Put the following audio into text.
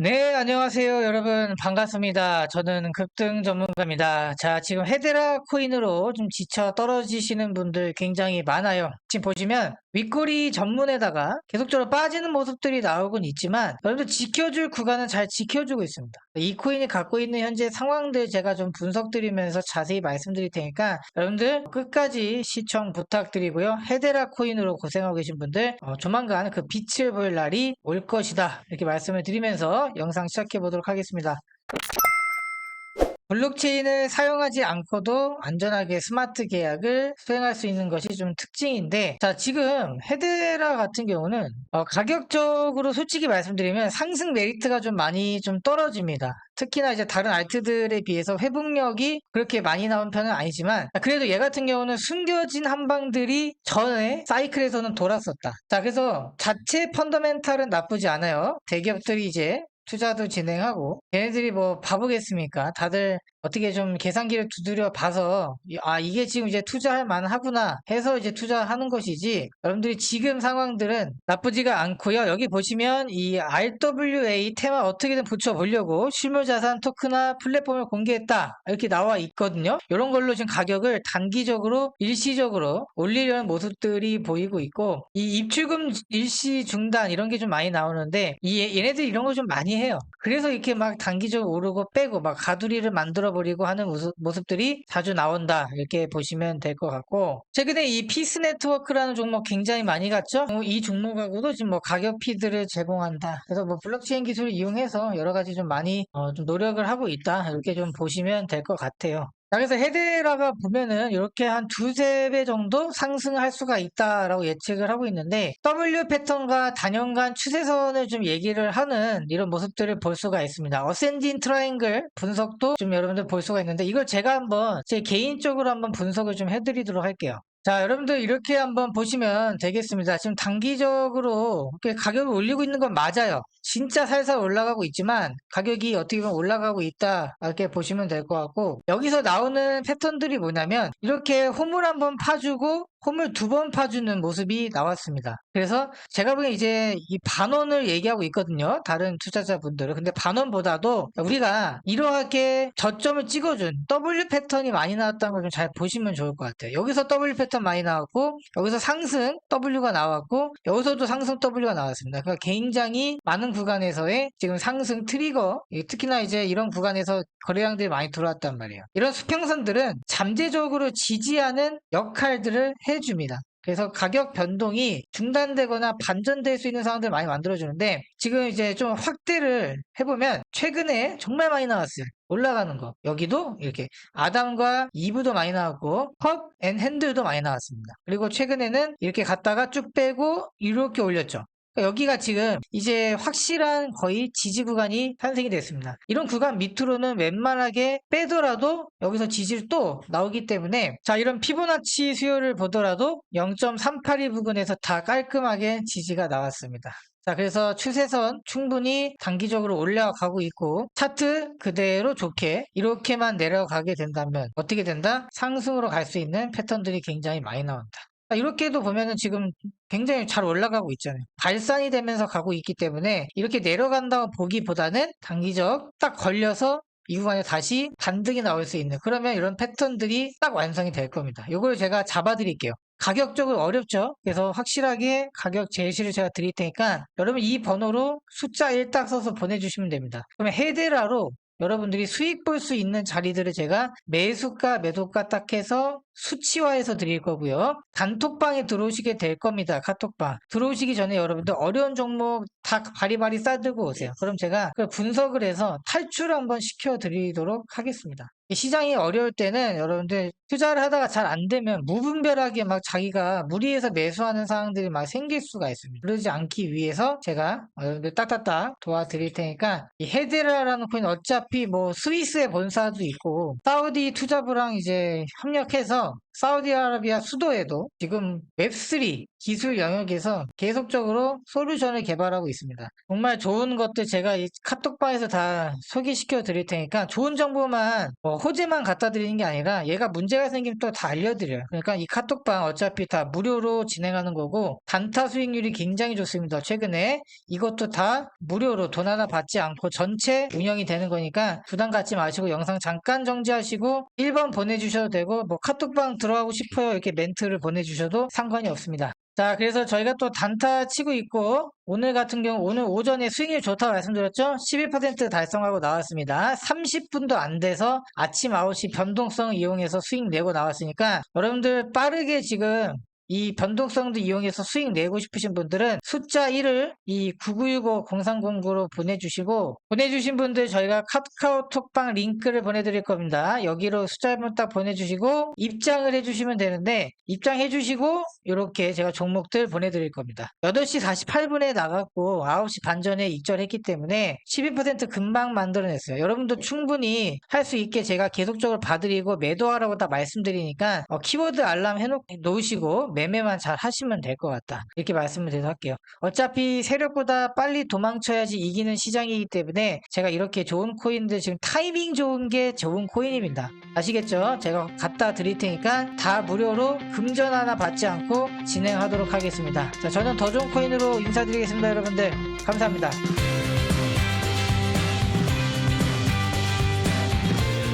네, 안녕하세요, 여러분. 반갑습니다. 저는 급등 전문가입니다. 자, 지금 헤드라 코인으로 좀 지쳐 떨어지시는 분들 굉장히 많아요. 지금 보시면 윗꼬리 전문에다가 계속적으로 빠지는 모습들이 나오곤 있지만 여러분들 지켜줄 구간은 잘 지켜주고 있습니다. 이 코인이 갖고 있는 현재 상황들 제가 좀 분석드리면서 자세히 말씀드릴 테니까 여러분들 끝까지 시청 부탁드리고요. 헤데라 코인으로 고생하고 계신 분들 어, 조만간 그 빛을 볼 날이 올 것이다. 이렇게 말씀을 드리면서 영상 시작해 보도록 하겠습니다. 블록체인을 사용하지 않고도 안전하게 스마트 계약을 수행할 수 있는 것이 좀 특징인데, 자, 지금 헤드라 같은 경우는 어, 가격적으로 솔직히 말씀드리면 상승 메리트가 좀 많이 좀 떨어집니다. 특히나 이제 다른 알트들에 비해서 회복력이 그렇게 많이 나온 편은 아니지만, 그래도 얘 같은 경우는 숨겨진 한방들이 전에 사이클에서는 돌았었다. 자, 그래서 자체 펀더멘탈은 나쁘지 않아요. 대기업들이 이제 투자도 진행하고 얘네들이 뭐 바보겠습니까? 다들 어떻게 좀 계산기를 두드려 봐서 이- 아 이게 지금 이제 투자할 만하구나 해서 이제 투자하는 것이지 여러분들이 지금 상황들은 나쁘지가 않고요. 여기 보시면 이 RWA 테마 어떻게든 붙여보려고 실물자산 토크나 플랫폼을 공개했다 이렇게 나와 있거든요. 이런 걸로 지금 가격을 단기적으로 일시적으로 올리려는 모습들이 보이고 있고 이 입출금 일시 중단 이런 게 좀 많이 나오는데 이 얘네들이 이런 거 좀 많이 해요. 그래서 이렇게 막 단기적으로 오르고 빼고 막 가두리를 만들어 버리고 하는 모습, 모습 들이 자주 나온다. 이렇게 보시면 될 것 같고 최근에 이 피스 네트워크라는 종목 굉장히 많이 갔죠. 어, 이 종목하고도 지금 뭐 가격 피드를 제공한다. 그래서 뭐 블록체인 기술을 이용해서 여러 가지 좀 많이 어, 좀 노력을 하고 있다. 이렇게 좀 보시면 될 것 같아요. 자, 그래서 헤데라가 보면은 이렇게 한 두세 배 정도 상승할 수가 있다라고 예측을 하고 있는데 W 패턴과 단연간 추세선을 좀 얘기를 하는 이런 모습들을 볼 수가 있습니다. 어센딘 트라이앵글 분석도 좀 여러분들 볼 수가 있는데 이걸 제가 한번 제 개인적으로 한번 분석을 좀 해드리도록 할게요. 자, 여러분들 이렇게 한번 보시면 되겠습니다. 지금 단기적으로 가격을 올리고 있는 건 맞아요. 진짜 살살 올라가고 있지만 가격이 어떻게 보면 올라가고 있다 이렇게 보시면 될 것 같고 여기서 나오는 패턴들이 뭐냐면 이렇게 홈을 한번 파주고 홈을 두 번 파주는 모습이 나왔습니다. 그래서 제가 보기엔 이제 이 반원을 얘기하고 있거든요. 다른 투자자분들은. 근데 반원보다도 우리가 이러하게 저점을 찍어준 W 패턴이 많이 나왔다는 걸 좀 잘 보시면 좋을 것 같아요. 여기서 W 패턴 많이 나왔고 여기서 상승 W가 나왔고 여기서도 상승 W가 나왔습니다. 그러니까 굉장히 많은 구간에서의 지금 상승 트리거 이 특히나 이제 이런 구간에서 거래량들이 많이 들어왔단 말이에요. 이런 수평선들은 잠재적으로 지지하는 역할들을 해줍니다. 그래서 가격 변동이 중단되거나 반전될 수 있는 상황들을 많이 만들어주는데 지금 이제 좀 확대를 해보면 최근에 정말 많이 나왔어요. 올라가는 거. 여기도 이렇게 아담과 이브도 많이 나왔고 컵 앤 핸들도 많이 나왔습니다. 그리고 최근에는 이렇게 갔다가 쭉 빼고 이렇게 올렸죠. 그러니까 여기가 지금 이제 확실한 거의 지지 구간이 탄생이 됐습니다. 이런 구간 밑으로는 웬만하게 빼더라도 여기서 지지를 또 나오기 때문에 자 이런 피보나치 수요를 보더라도 0.382 부근에서 다 깔끔하게 지지가 나왔습니다. 자, 그래서 추세선 충분히 단기적으로 올라가고 있고, 차트 그대로 좋게 이렇게만 내려가게 된다면 어떻게 된다? 상승으로 갈 수 있는 패턴들이 굉장히 많이 나온다. 자, 이렇게도 보면은 지금 굉장히 잘 올라가고 있잖아요. 발산이 되면서 가고 있기 때문에 이렇게 내려간다고 보기보다는 단기적 딱 걸려서 이 구간에 다시 반등이 나올 수 있는 그러면 이런 패턴들이 딱 완성이 될 겁니다. 이걸 제가 잡아 드릴게요. 가격적으로 어렵죠. 그래서 확실하게 가격 제시를 제가 드릴 테니까 여러분 이 번호로 숫자 1 딱 써서 보내주시면 됩니다. 그러면 헤데라로 여러분들이 수익 볼 수 있는 자리들을 제가 매수가, 매도가 딱 해서 수치화해서 드릴 거고요. 단톡방에 들어오시게 될 겁니다. 카톡방. 들어오시기 전에 여러분들 어려운 종목 다 바리바리 싸들고 오세요. 그럼 제가 그걸 분석을 해서 탈출 한번 시켜드리도록 하겠습니다. 이 시장이 어려울 때는 여러분들 투자를 하다가 잘 안 되면 무분별하게 막 자기가 무리해서 매수하는 상황들이 막 생길 수가 있습니다. 그러지 않기 위해서 제가 여러분들 딱딱딱 도와드릴 테니까 이 헤드라라는 코인 어차피 뭐 스위스의 본사도 있고 사우디 투자부랑 이제 협력해서 사우디아라비아 수도에도 지금 웹3 기술 영역에서 계속적으로 솔루션을 개발하고 있습니다. 정말 좋은 것들 제가 이 카톡방에서 다 소개시켜 드릴 테니까 좋은 정보만 뭐 호재만 갖다 드리는 게 아니라 얘가 문제가 생기면 또 다 알려드려요. 그러니까 이 카톡방 어차피 다 무료로 진행하는 거고 단타 수익률이 굉장히 좋습니다. 최근에 이것도 다 무료로 돈 하나 받지 않고 전체 운영이 되는 거니까 부담 갖지 마시고 영상 잠깐 정지하시고 1번 보내주셔도 되고 뭐 카톡 방 들어가고 싶어요 이렇게 멘트를 보내주셔도 상관이 없습니다. 자, 그래서 저희가 또 단타 치고 있고, 오늘 같은 경우, 오늘 오전에 수익률 좋다고 말씀드렸죠? 12% 달성하고 나왔습니다. 30분도 안 돼서 아침 9시 변동성 이용해서 수익 내고 나왔으니까, 여러분들 빠르게 지금 이 변동성도 이용해서 수익 내고 싶으신 분들은 숫자 1을 이 9965-0309로 보내주시고 보내주신 분들 저희가 카카오톡방 링크를 보내드릴 겁니다. 여기로 숫자 1번 딱 보내주시고 입장을 해주시면 되는데 입장해 주시고 이렇게 제가 종목들 보내드릴 겁니다. 8시 48분에 나갔고 9시 반 전에 입절했기 때문에 12% 금방 만들어냈어요. 여러분도 충분히 할 수 있게 제가 계속적으로 봐드리고 매도하라고 다 말씀드리니까 어, 키워드 알람 해놓으시고 매매만 잘 하시면 될 것 같다. 이렇게 말씀을 드리도록 할게요. 어차피 세력보다 빨리 도망쳐야지 이기는 시장이기 때문에 제가 이렇게 좋은 코인들 지금 타이밍 좋은 게 좋은 코인입니다. 아시겠죠? 제가 갖다 드릴 테니까 다 무료로 금전 하나 받지 않고 진행하도록 하겠습니다. 자, 저는 더 좋은 코인으로 인사드리겠습니다, 여러분들. 감사합니다.